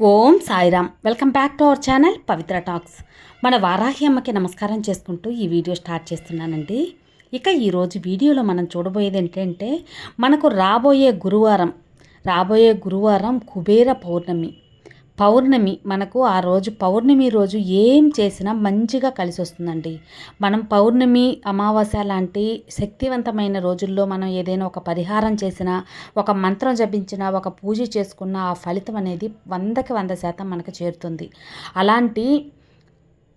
Om Sairam. Welcome back to our channel Pavitra talks. మన వారాహి అమ్మకి నమస్కారం చేసుకుంటూ ఈ వీడియో స్టార్ట్ చేస్తున్నానండి. ఇక ఈరోజు వీడియోలో మనం చూడబోయేది ఏంటంటే మనకు రాబోయే గురువారం రాబోయే గురువారం కుబేర పౌర్ణమి. పౌర్ణమి మనకు ఆ రోజు పౌర్ణమి రోజు ఏం చేసినా మంచిగా కలిసి వస్తుందండి మనం పౌర్ణమి అమావాస్య లాంటి శక్తివంతమైన రోజుల్లో మనం ఏదైనా ఒక పరిహారం చేసినా ఒక మంత్రం జపించినా ఒక పూజ చేసుకున్న ఆ ఫలితం అనేది వందకి వంద శాతం మనకు చేరుతుంది. అలాంటి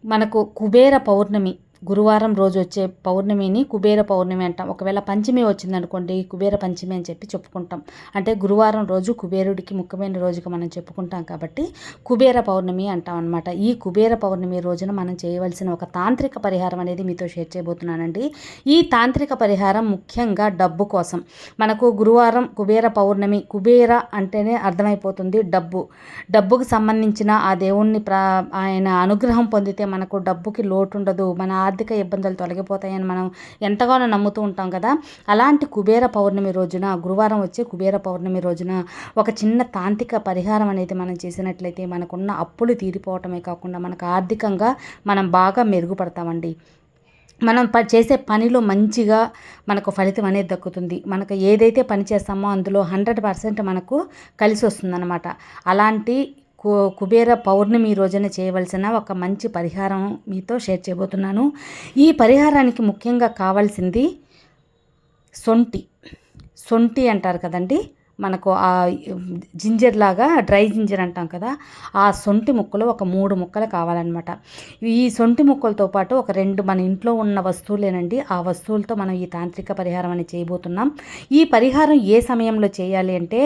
మనకు కుబేర పౌర్ణమి గురువారం రోజు వచ్చే పౌర్ణమిని కుబేర పౌర్ణమి అంటాం. ఒకవేళ పంచమి వచ్చిందనుకోండి కుబేర పంచమి అని చెప్పి చెప్పుకుంటాం. అంటే గురువారం రోజు కుబేరుడికి ముఖ్యమైన రోజుగా మనం చెప్పుకుంటాం కాబట్టి కుబేర పౌర్ణమి అంటాం అనమాట ఈ కుబేర పౌర్ణమి రోజున మనం చేయవలసిన ఒక తాంత్రిక పరిహారం అనేది మీతో షేర్ చేయబోతున్నానండి. ఈ తాంత్రిక పరిహారం ముఖ్యంగా డబ్బు కోసం. మనకు గురువారం కుబేర పౌర్ణమి కుబేర అంటేనే అర్థమైపోతుంది డబ్బు. డబ్బుకు సంబంధించిన ఆ దేవుణ్ణి ప్రా ఆయన అనుగ్రహం పొందితే మనకు డబ్బుకి లోటు ఉండదు మన ఆర్థిక ఇబ్బందులు తొలగిపోతాయని మనం ఎంతగానో నమ్ముతూ ఉంటాం కదా. అలాంటి కుబేర పౌర్ణమి రోజున గురువారం వచ్చే కుబేర పౌర్ణమి రోజున ఒక చిన్న తాంత్రిక పరిహారం అనేది మనం చేసినట్లయితే మనకున్న అప్పులు తీరిపోవటమే కాకుండా మనకు ఆర్థికంగా మనం బాగా మెరుగుపడతామండి. మనం ప చేసే పనిలో మంచిగా మనకు ఫలితం అనేది దక్కుతుంది. మనకు ఏదైతే పని చేస్తామో అందులో హండ్రెడ్ పర్సెంట్ మనకు కలిసి వస్తుందన్నమాట. అలాంటి కు కుబేర పౌర్ణమి రోజున చేయవలసిన ఒక మంచి పరిహారం మీతో షేర్ చేయబోతున్నాను. ఈ పరిహారానికి ముఖ్యంగా కావాల్సింది సొంటి. సొంటి అంటారు కదండి? మనకు ఆ జింజర్ లాగా డ్రై జింజర్ అంటాం కదా? ఆ సొంటి ముక్కలు ఒక మూడు ముక్కలు కావాలన్నమాట. ఈ సొంటి ముక్కలతో పాటు ఒక రెండు మన ఇంట్లో ఉన్న వస్తువులేనండి. ఆ వస్తువులతో మనం ఈ తాంత్రిక పరిహారం అని చేయబోతున్నాం. ఈ పరిహారం ఏ సమయంలో చేయాలి అంటే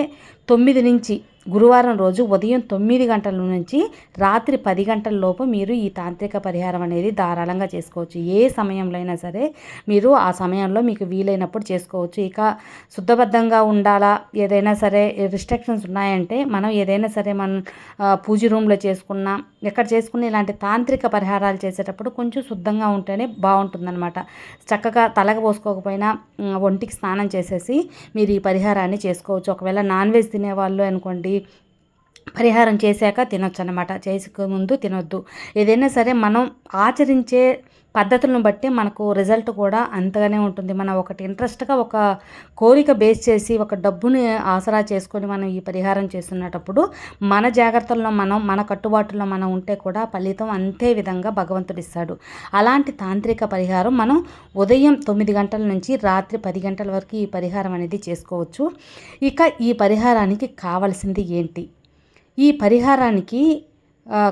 తొమ్మిది నుంచి గురువారం రోజు ఉదయం తొమ్మిది గంటల నుంచి రాత్రి పది గంటల లోపు మీరు ఈ తాంత్రిక పరిహారం అనేది ధారాళంగా చేసుకోవచ్చు. ఏ సమయంలో అయినా సరే మీరు ఆ సమయంలో మీకు వీలైనప్పుడు చేసుకోవచ్చు. ఇక శుద్ధబద్ధంగా ఉండాలా? ఏదైనా సరే రిస్ట్రిక్షన్స్ ఉన్నాయంటే మనం ఏదైనా సరే మనం పూజ రూమ్లో చేసుకున్నా ఎక్కడ చేసుకున్న ఇలాంటి తాంత్రిక పరిహారాలు చేసేటప్పుడు కొంచెం శుద్ధంగా ఉంటేనే బాగుంటుందన్నమాట. చక్కగా తలకు పోసుకోకపోయినా ఒంటికి స్నానం చేసేసి మీరు ఈ పరిహారాన్ని చేసుకోవచ్చు. ఒకవేళ నాన్ వెజ్ తినేవాళ్ళు అనుకోండి ಮಾಡಿ పరిహారం చేశాక తినొచ్చు అనమాట చేసుకు ముందు తినొద్దు. ఏదైనా సరే మనం ఆచరించే పద్ధతులను బట్టి మనకు రిజల్ట్ కూడా అంతగానే ఉంటుంది. మనం ఒకటి ఇంట్రెస్ట్గా ఒక కోరిక బేస్ చేసి ఒక డబ్బుని ఆసరా చేసుకొని మనం ఈ పరిహారం చేస్తున్నటప్పుడు మన జాగ్రత్తల్లో మనం మన కట్టుబాటులో మనం ఉంటే కూడా ఫలితం అంతే విధంగా భగవంతుడు ఇస్తాడు అలాంటి తాంత్రిక పరిహారం మనం ఉదయం తొమ్మిది గంటల నుంచి రాత్రి పది గంటల వరకు ఈ పరిహారం అనేది చేసుకోవచ్చు. ఇక ఈ పరిహారానికి కావాల్సింది ఏంటి? ఈ పరిహారానికి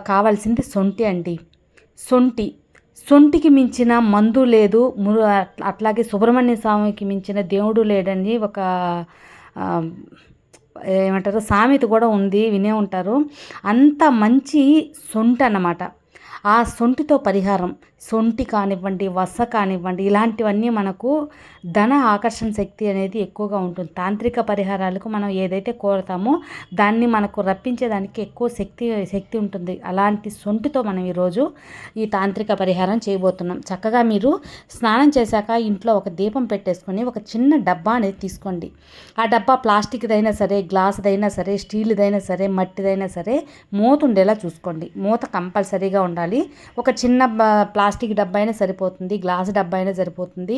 కావాల్సింది సొంటి అండి. సొంటి. సొంటికి మించిన మందు లేదు. అట్లాగే సుబ్రహ్మణ్య స్వామికి మించిన దేవుడు లేడని ఒక ఏమంటారు సామెత కూడా ఉంది వినే ఉంటారు. అంత మంచి సొంటి అన్నమాట ఆ సొంటితో పరిహారం. సొంటి కానివ్వండి వస కానివ్వండి ఇలాంటివన్నీ మనకు ధన ఆకర్షణ శక్తి అనేది ఎక్కువగా ఉంటుంది. తాంత్రిక పరిహారాలకు మనం ఏదైతే కోరుతామో దాన్ని మనకు రప్పించేదానికి ఎక్కువ శక్తి శక్తి ఉంటుంది. అలాంటి సొంటితో మనం ఈరోజు ఈ తాంత్రిక పరిహారం చేయబోతున్నాం. చక్కగా మీరు స్నానం చేశాక ఇంట్లో ఒక దీపం పెట్టేసుకొని ఒక చిన్న డబ్బా అనేది తీసుకోండి. ఆ డబ్బా ప్లాస్టిక్దైనా సరే గ్లాస్దైనా సరే స్టీల్దైనా సరే మట్టిదైనా సరే మూత ఉండేలా చూసుకోండి. మూత కంపల్సరీగా ఉండాలి. ఒక చిన్న ప్లా ప్లాస్టిక్ డబ్బా అయినా సరిపోతుంది గ్లాస్ డబ్బా అయినా సరిపోతుంది.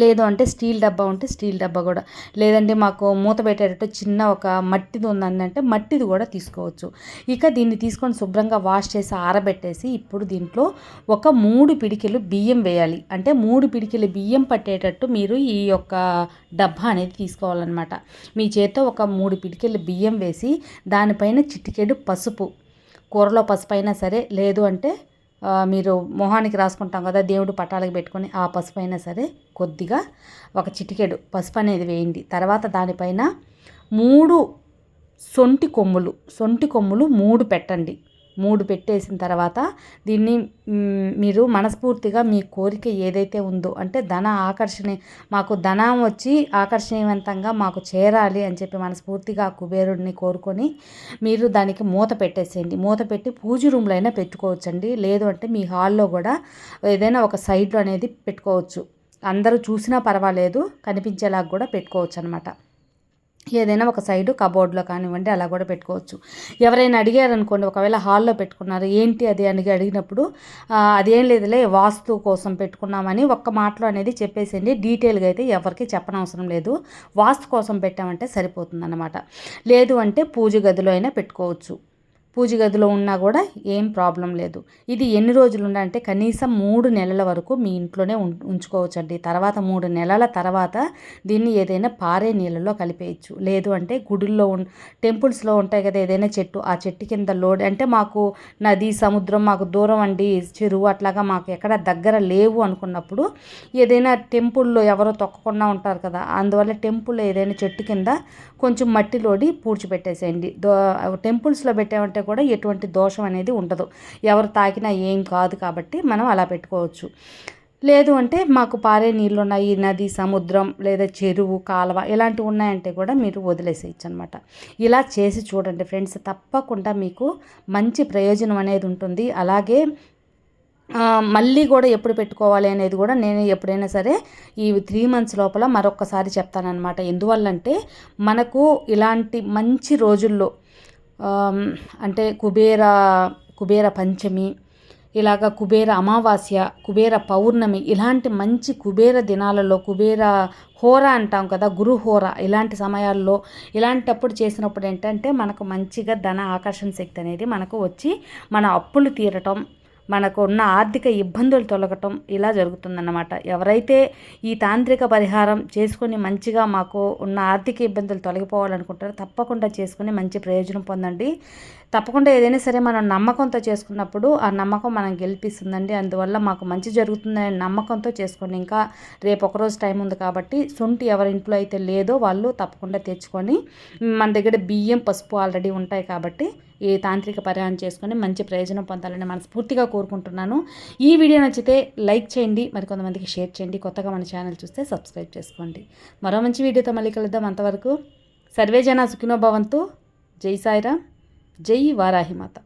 లేదు అంటే స్టీల్ డబ్బా ఉంటే స్టీల్ డబ్బా కూడా. లేదంటే మాకు మూత పెట్టేటట్టు చిన్న ఒక మట్టిది ఉందంటే మట్టిది కూడా తీసుకోవచ్చు. ఇక దీన్ని తీసుకొని శుభ్రంగా వాష్ చేసి ఆరబెట్టేసి ఇప్పుడు దీంట్లో ఒక మూడు పిడికిలు బియ్యం వేయాలి. అంటే మూడు పిడికిలు బియ్యం పట్టేటట్టు మీరు ఈ యొక్క డబ్బా అనేది తీసుకోవాలన్నమాట. మీ చేత్తో ఒక మూడు పిడికిలు బియ్యం వేసి దానిపైన చిటికెడు పసుపు. కూరలో పసుపు అయినా సరే లేదు అంటే మీరు మొహానికి రాసుకుంటాం కదా దేవుడు పటాలకు పెట్టుకొని ఆ పసుపు అయినా సరే కొద్దిగా ఒక చిటికెడు పసుపు అనేది వేయండి. తర్వాత దానిపైన మూడు సొంటి కొమ్ములు సొంటి కొమ్ములు మూడు పెట్టండి. మూడు పెట్టేసిన తర్వాత దీన్ని మీరు మనస్ఫూర్తిగా మీ కోరిక ఏదైతే ఉందో అంటే ధన ఆకర్షణ మాకు ధనం వచ్చి ఆకర్షణీయవంతంగా మాకు చేరాలి అని చెప్పి మనస్ఫూర్తిగా కుబేరుడిని కోరుకొని మీరు దానికి మూత పెట్టేసేయండి. మూత పెట్టి పూజ రూమ్లో అయినా పెట్టుకోవచ్చండి. లేదు అంటే మీ హాల్లో కూడా ఏదైనా ఒక సైడ్లో అనేది పెట్టుకోవచ్చు. అందరూ చూసినా పర్వాలేదు కనిపించేలాగా కూడా పెట్టుకోవచ్చు అనమాట ఏదైనా ఒక సైడు కబోర్డ్లో కానివ్వండి అలా కూడా పెట్టుకోవచ్చు. ఎవరైనా అడిగారు అనుకోండి ఒకవేళ హాల్లో పెట్టుకున్నారు ఏంటి అది అని అడిగినప్పుడు అదేం లేదులే వాస్తు కోసం పెట్టుకున్నామని ఒక్క మాటలో అనేది చెప్పేసింది డీటెయిల్గా అయితే ఎవరికి చెప్పనవసరం లేదు. వాస్తు కోసం పెట్టామంటే సరిపోతుందన్నమాట. లేదు అంటే పూజ గదిలో అయినా పెట్టుకోవచ్చు. పూజ గదిలో ఉన్నా కూడా ఏం ప్రాబ్లం లేదు. ఇది ఎన్ని రోజులు ఉండాలంటే కనీసం మూడు నెలల వరకు మీ ఇంట్లోనే ఉం- ఉంచుకోవచ్చండి. తర్వాత మూడు నెలల తర్వాత దీన్ని ఏదైనా పారే నీళ్ళలో కలిపేయచ్చు. లేదు అంటే గుడుల్లో ఉన్ టెంపుల్స్లో ఉంటాయి కదా ఏదైనా చెట్టు ఆ చెట్టు కింద లోడ్ అంటే మాకు నది సముద్రం మాకు దూరం అండి చెరువు అట్లాగా మాకు ఎక్కడ దగ్గర లేవు అనుకున్నప్పుడు ఏదైనా టెంపుల్లో ఎవరో తొక్కకుండా ఉంటారు కదా అందువల్ల టెంపుల్ ఏదైనా చెట్టు కింద కొంచెం మట్టిలోడి పూడ్చిపెట్టేసేయండి. దో టెంపుల్స్లో పెట్టామంటే కూడా ఎటువంటి దోషం అనేది ఉండదు. ఎవరు తాకినా ఏం కాదు కాబట్టి మనం అలా పెట్టుకోవచ్చు. లేదు అంటే మాకు పారే నీళ్ళు ఉన్నాయి నది సముద్రం లేదా చెరువు కాలువ ఇలాంటివి ఉన్నాయంటే కూడా మీరు వదిలేసేయచ్చు అనమాట ఇలా చేసి చూడండి ఫ్రెండ్స్. తప్పకుండా మీకు మంచి ప్రయోజనం అనేది ఉంటుంది. అలాగే మళ్ళీ కూడా ఎప్పుడు పెట్టుకోవాలి అనేది కూడా నేను ఎప్పుడైనా సరే ఈ త్రీ మంత్స్ లోపల మరొకసారి చెప్తానన్నమాట. ఎందువల్లంటే మనకు ఇలాంటి మంచి రోజుల్లో అంటే కుబేర కుబేర పంచమి ఇలాగ కుబేర అమావాస్య కుబేర పౌర్ణమి ఇలాంటి మంచి కుబేర దినాలలో కుబేర హోర అంటాం కదా గురు హోర ఇలాంటి సమయాల్లో ఇలాంటప్పుడు చేసినప్పుడు ఏంటంటే మనకు మంచిగా ధన ఆకర్షణ శక్తి అనేది మనకు వచ్చి మన అప్పులు తీరటం మనకు ఉన్న ఆర్థిక ఇబ్బందులు తొలగటం ఇలా జరుగుతుందన్నమాట. ఎవరైతే ఈ తాంత్రిక పరిహారం చేసుకొని మంచిగా మాకు ఉన్న ఆర్థిక ఇబ్బందులు తొలగిపోవాలనుకుంటారో తప్పకుండా చేసుకుని మంచి ప్రయోజనం పొందండి. తప్పకుండా ఏదైనా సరే మనం నమ్మకంతో చేసుకున్నప్పుడు ఆ నమ్మకం మనం గెలిపిస్తుందండి. అందువల్ల మాకు మంచి జరుగుతుందనే నమ్మకంతో చేసుకోండి. ఇంకా రేపు ఒకరోజు టైం ఉంది కాబట్టి సొంటి ఎవరి ఇంట్లో అయితే లేదో వాళ్ళు తప్పకుండా తెచ్చుకొని మన దగ్గర బియ్యం పసుపు ఆల్రెడీ ఉంటాయి కాబట్టి ఈ తాంత్రిక పరిహారం చేసుకొని మంచి ప్రయోజనం పొందాలని మనస్ఫూర్తిగా కోరుకుంటున్నాను. ఈ వీడియో నచ్చితే లైక్ చేయండి మరి కొంతమందికి షేర్ చేయండి. కొత్తగా మన ఛానల్ చూస్తే సబ్స్క్రైబ్ చేసుకోండి. మరో మంచి వీడియోతో మళ్ళీ కలుద్దాం అంతవరకు. సర్వే జన సుఖినో భవంతు. జై సాయిరామ్. జై వారాహిమాత.